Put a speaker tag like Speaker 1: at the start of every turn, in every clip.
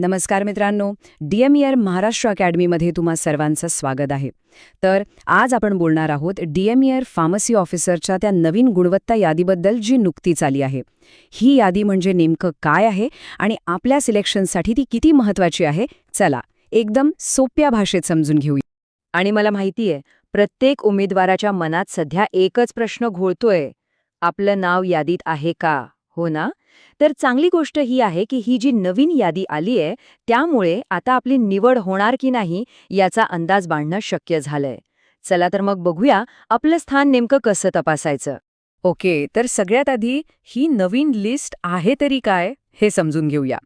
Speaker 1: नमस्कार मित्रांनो D M Maharashtra अकॅडमीमध्ये तुम्हा सर्वांचं स्वागत आहे. तर आज आपण बोलणार आहोत डी एम इयर फार्मसी ऑफिसरच्या त्या नवीन गुणवत्ता यादीबद्दल जी नुकतीच आली आहे. ही यादी म्हणजे नेमकं काय आहे आणि आपल्या सिलेक्शनसाठी ती किती महत्वाची आहे? चला एकदम सोप्या भाषेत समजून घेऊया.
Speaker 2: आणि मला माहितीये प्रत्येक उमेदवाराच्या मनात सध्या एकच प्रश्न घोळतोय. आपलं नाव यादीत आहे का? हो ना? तर चांगली गोष्ट ही आहे की ही जी नवीन यादी आलीय त्यामुळे आता आपली निवड होणार की नाही याचा अंदाज बांधणं शक्य झालंय. चला तर मग बघूया आपलं स्थान नेमकं कसं तपासायचं.
Speaker 1: ओके तर सगळ्यात आधी ही नवीन लिस्ट आहे तरी काय हे समजून घेऊया.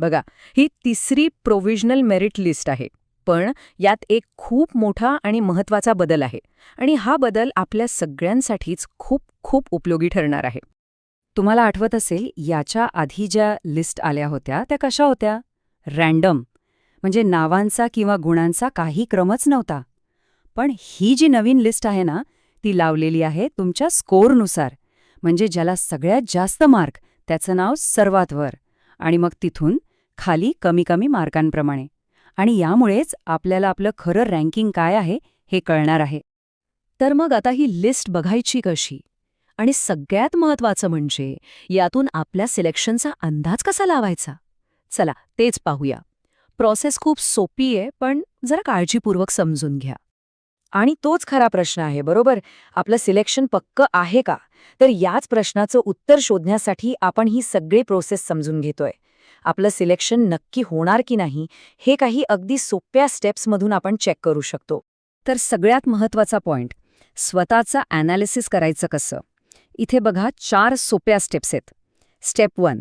Speaker 1: बघा ही तिसरी प्रोव्हिजनल मेरिट लिस्ट आहे पण यात एक खूप मोठा आणि महत्त्वाचा बदल आहे आणि हा बदल आपल्या सगळ्यांसाठीच खूप खूप उपयोगी ठरणार आहे. तुम्हाला आठवत असेल याच्या आधी ज्या लिस्ट आल्या होत्या त्या कशा होत्या? रँडम. म्हणजे नावांचा किंवा गुणांचा काही क्रमच नव्हता. पण ही जी नवीन लिस्ट आहे ना ती लावलेली आहे तुमच्या स्कोअरनुसार. म्हणजे ज्याला सगळ्यात जास्त मार्क त्याचं नाव सर्वात वर. आणि मग तिथून खाली कमी कमी मार्कांप्रमाणे. आणि यामुळेच आपल्याला आपलं खरं रँकिंग काय आहे हे कळणार आहे. तर मग आता ही लिस्ट बघायची कशी? आणि सगळ्यात महत्वाचं म्हणजे यातून आपल्या सिलेक्शनचा अंदाज कसा लावायचा? चला तेच पाहूया. प्रोसेस खूप सोपी आहे पण जरा काळजीपूर्वक समजून घ्या.
Speaker 2: आणि तोच खरा प्रश्न आहे बरोबर? आपलं सिलेक्शन पक्क आहे का? तर याच प्रश्नाचं उत्तर शोधण्यासाठी आपण ही सगळी प्रोसेस समजून घेतोय. आपलं सिलेक्शन नक्की होणार की नाही हे काही अगदी सोप्या स्टेप्समधून आपण चेक करू शकतो.
Speaker 1: तर सगळ्यात महत्त्वाचा पॉइंट स्वतःचं ॲनालिसिस करायचं कसं? इथे बघा चार सोप्या स्टेप्स आहेत. स्टेप वन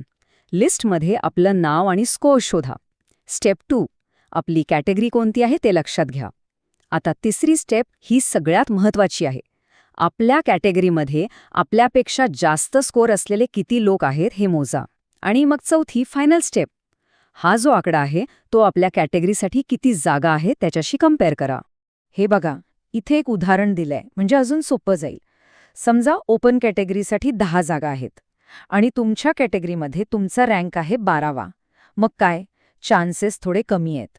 Speaker 1: लिस्टमध्ये आपलं नाव आणि स्कोअर शोधा. स्टेप टू आपली कॅटेगरी कोणती आहे ते लक्षात घ्या. आता तिसरी स्टेप ही सगळ्यात महत्वाची आहे. आपल्या कॅटेगरीमध्ये आपल्यापेक्षा जास्त स्कोअर असलेले किती लोक आहेत हे मोजा. आणि मग चौथी फायनल स्टेप हा जो आकडा आहे तो आपल्या कॅटेगरीसाठी किती जागा आहे त्याच्याशी कंपेअर करा. हे बघा इथे एक उदाहरण दिलंय म्हणजे अजून सोपं जाईल. समजा ओपन कॅटेगरीसाठी दहा जागा आहेत आणि तुमच्या कॅटेगरीमध्ये तुमचा रँक आहे बारावा. मग काय? चान्सेस थोडे कमी आहेत.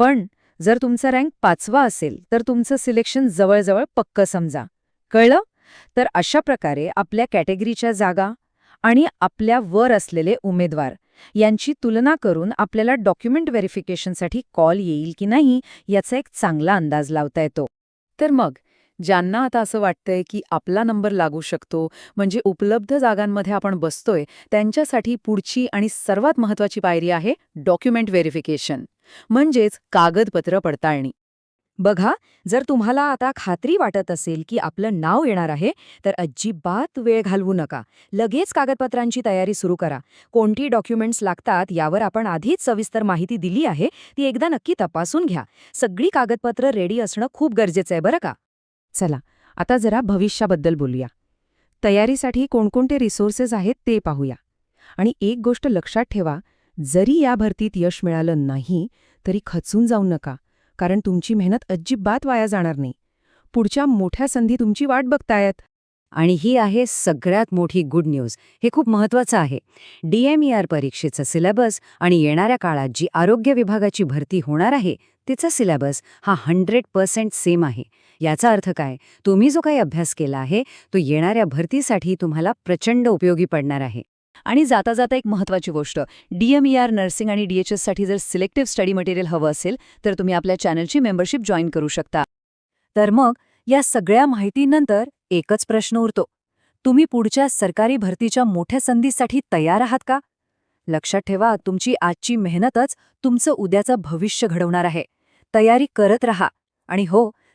Speaker 1: पण जर तुमचा रँक पाचवा असेल तर तुमचं सिलेक्शन जवळजवळ पक्क समजा. कळलं? तर अशा प्रकारे आपल्या कॅटेगरीच्या जागा आणि आपल्या वर असलेले उमेदवार यांची तुलना करून आपल्याला डॉक्युमेंट व्हेरिफिकेशनसाठी कॉल येईल की नाही याचा एक चांगला अंदाज लावता येतो. तर मग ज्यांना आता असं वाटतंय की आपला नंबर लागू शकतो म्हणजे उपलब्ध जागांमध्ये आपण बसतोय त्यांच्यासाठी पुढची आणि सर्वात महत्वाची पायरी आहे डॉक्युमेंट व्हेरिफिकेशन म्हणजेच कागदपत्र पडताळणी. बघा जर तुम्हाला आता खात्री वाटत असेल की आपलं नाव येणार आहे तर अजिबात वेळ घालवू नका. लगेच कागदपत्रांची तयारी सुरू करा. कोणती डॉक्युमेंट्स लागतात यावर आपण आधीच सविस्तर माहिती दिली आहे ती एकदा नक्की तपासून घ्या. सगळी कागदपत्र रेडी असणं खूप गरजेचं आहे बरं का? चला आता जरा भविष्याबद्दल बोलूया. तयारीसाठी कोणकोणते रिसोर्सेस आहेत ते पाहूया. आणि एक गोष्ट लक्षात ठेवा जरी या भरतीत यश मिळालं नाही तरी खचून जाऊ नका कारण तुमची मेहनत अजिबात वाया जाणार नाही. पुढच्या मोठ्या संधी तुमची वाट बघतायत. आणि ही आहे सगळ्यात मोठी गुड न्यूज. हे खूप महत्वाचं आहे. डीएमईआर परीक्षेचं सिलेबस आणि येणाऱ्या काळात जी आरोग्य विभागाची भरती होणार आहे तिचा सिलेबस हा हंड्रेड पर्सेंट सेम आहे. याचा अर्थ काय? तुम्ही जो काही अभ्यास केला आहे तो येणाऱ्या भरतीसाठी तुम्हाला प्रचंड उपयोगी पडणार आहे. आणि जाता जाता एक महत्वाची गोष्ट डीएमईआर नर्सिंग आणि डीएचएससाठी जर सिलेक्टिव्ह स्टडी मटेरियल हवं असेल तर तुम्ही आपल्या चॅनलची मेंबरशिप जॉईन करू शकता. तर मग या सगळ्या माहितीनंतर एकच प्रश्न उरतो. तुम्ही पुढच्या सरकारी भरतीच्या मोठ्या संधीसाठी तयार आहात का? लक्षात ठेवा तुमची आजची मेहनतच तुमचं उद्याचं भविष्य घडवणार आहे. तयारी करत रहा. आणि हो